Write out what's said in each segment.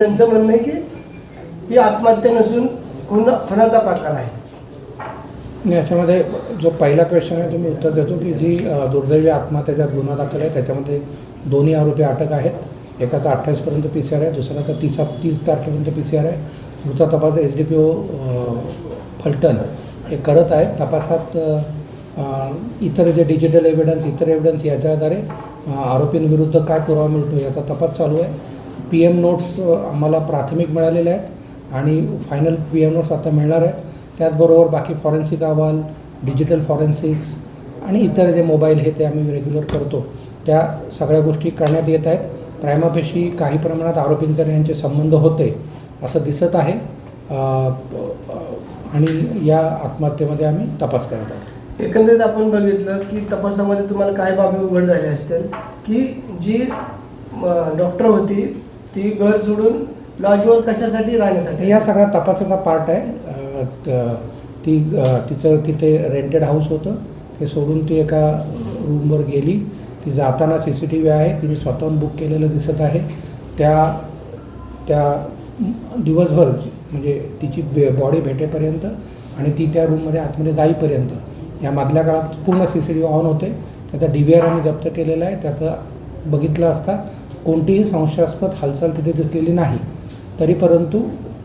त्यांचं म्हणणं आहे की ही आत्महत्या नसून खून खुनाचा प्रकार आहे. आणि याच्यामध्ये जो पहिला क्वेश्चन आहे तुम्ही उत्तर देतो की जी अ, दुर्दैवी आत्महत्याचा गुन्हा दाखल आहे त्याच्यामध्ये दोन्ही आरोपी अटक आहेत. एकाचा अठ्ठावीसपर्यंत पी सी आर आहे दुसऱ्याचा तीस तीस तारखेपर्यंत पी सी आर आहे. पुढचा तपास H D P O Phaltan हे करत आहेत तपासात अ, अ, इतर जे डिजिटल एव्हिडन्स इतर एव्हिडन्स याच्या आधारे अ, आरोपींविरुद्ध काय पुरावा मिळतो याचा तपास चालू आहे. पी एम नोट्स आम्हाला प्राथमिक मिळालेले आहेत आणि फायनल पी एम नोट्स आता मिळणार आहेत. त्याचबरोबर बाकी फॉरेन्सिक अहवाल डिजिटल फॉरेन्सिक्स आणि इतर जे मोबाईल हे ते आम्ही रेग्युलर करतो. त्या सगळ्या गोष्टी करण्यात येत आहेत. प्रायमापेशी काही प्रमाणात आरोपींचे यांचे संबंध होते असं दिसत आहे. आणि या आत्महत्येमध्ये आम्ही तपास करत आहोत. एकंदरीत आपण बघितलं की तपासामध्ये तुम्हाला काय बाबी उघड झाल्या असतील की जी डॉक्टर होती ती घर सोडून लॉजवर कशासाठी राहण्यासाठी? या सगळ्या तपासाचा पार्ट आहे. त- ती तिचं तिथे रेंटेड हाऊस होतं. ते सोडून ती एका रूमवर गेली. ती जाताना सी सी टी व्ही आहे. तिने स्वतःहून बुक केलेलं दिसत आहे. त्या त्या दिवसभर म्हणजे तिची बे बॉडी भेटेपर्यंत आणि ती त्या रूममध्ये आतमध्ये जाईपर्यंत. या मधल्या काळात पूर्ण C C T V on होते. त्याचा डी व्ही आर आम्ही जप्त केलेला आहे. त्याचा बघितलं असता कोणतीही संशयास्पद हालचाल तिथे दिसलेली नाही. तरी परंतु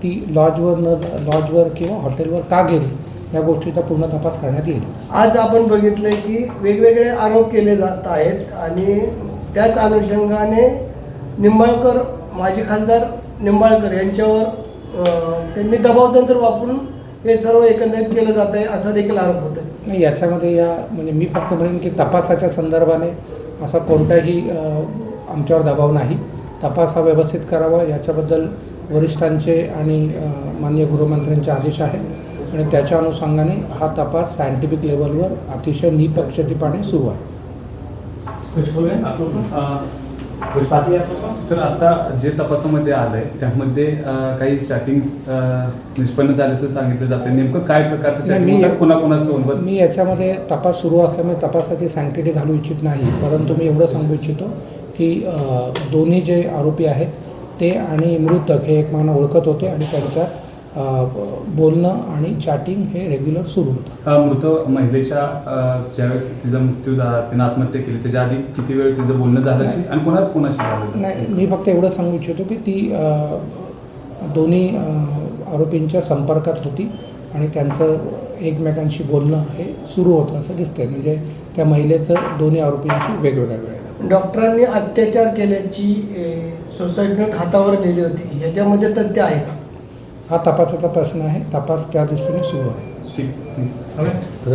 ती लॉजवर न लॉजवर किंवा हॉटेलवर का गेली या गोष्टीचा पूर्ण तपास करण्यात येईल. आज आपण बघितलंय की वेगवेगळे आरोप केले जात आहेत आणि त्याच अनुषंगाने निंबाळकर माजी खासदार निंबाळकर यांच्यावर त्यांनी दबावतंत्र वापरून हे सर्व एकंदरीत केलं जात आहे असा देखील आरोप नाही याच्यामध्ये या म्हणजे मी फक्त म्हणेन की तपासाच्या संदर्भाने असा कोणताही आमच्यावर दबाव नाही. तपास हा व्यवस्थित करावा. याच्याबद्दल वरिष्ठांचे आणि अ, माननीय गृहमंत्र्यांचे आदेश आहेत. आणि त्याच्या अनुषंगाने हा तपास सायंटिफिक लेवलवर अतिशय निपक्षपातीपणे सुरू आहे? सर आता जे तपासामध्ये आलंय त्यामध्ये काही चॅटिंग निष्पन्न झाल्याचं सांगितलं जातं नेमकं काय प्रकारचं कोणाकोणासोबत मी याच्यामध्ये तपास सुरू असल्यामुळे तपासाची सँक्टिटी घालू इच्छित नाही. परंतु मी एवढं सांगू इच्छितो की दोन्ही जे आरोपी आहेत ते आणि मृतक हे एकमेकांना ओळखत होते आणि त्यांच्यात बोलणं आणि चॅटिंग हे रेग्युलर सुरू होतं. मृत महिलेच्या ज्यावेळेस तिचा मृत्यू झाला तिनं आत्महत्या केली त्याच्या आधी किती वेळ तिचं बोलणं झालं असेल आणि कोणा कोणाशी झालं? नाही मी फक्त एवढं सांगू इच्छितो की ती दोन्ही आरोपींच्या संपर्कात होती आणि त्यांचं एकमेकांशी बोलणं हे सुरू होतं असं दिसतंय. म्हणजे त्या महिलेचं दोन्ही आरोपींशी वेगवेगळ्या वेळेला डॉक्टरांनी अत्याचार केल्याची सोसायटी नोट हातावर लिहिली होती. ह्याच्यामध्ये तथ्य आहे का? हा तपासाचा प्रश्न आहे. तपास त्या दृष्टीने सुरू आहे. ठीक. हो?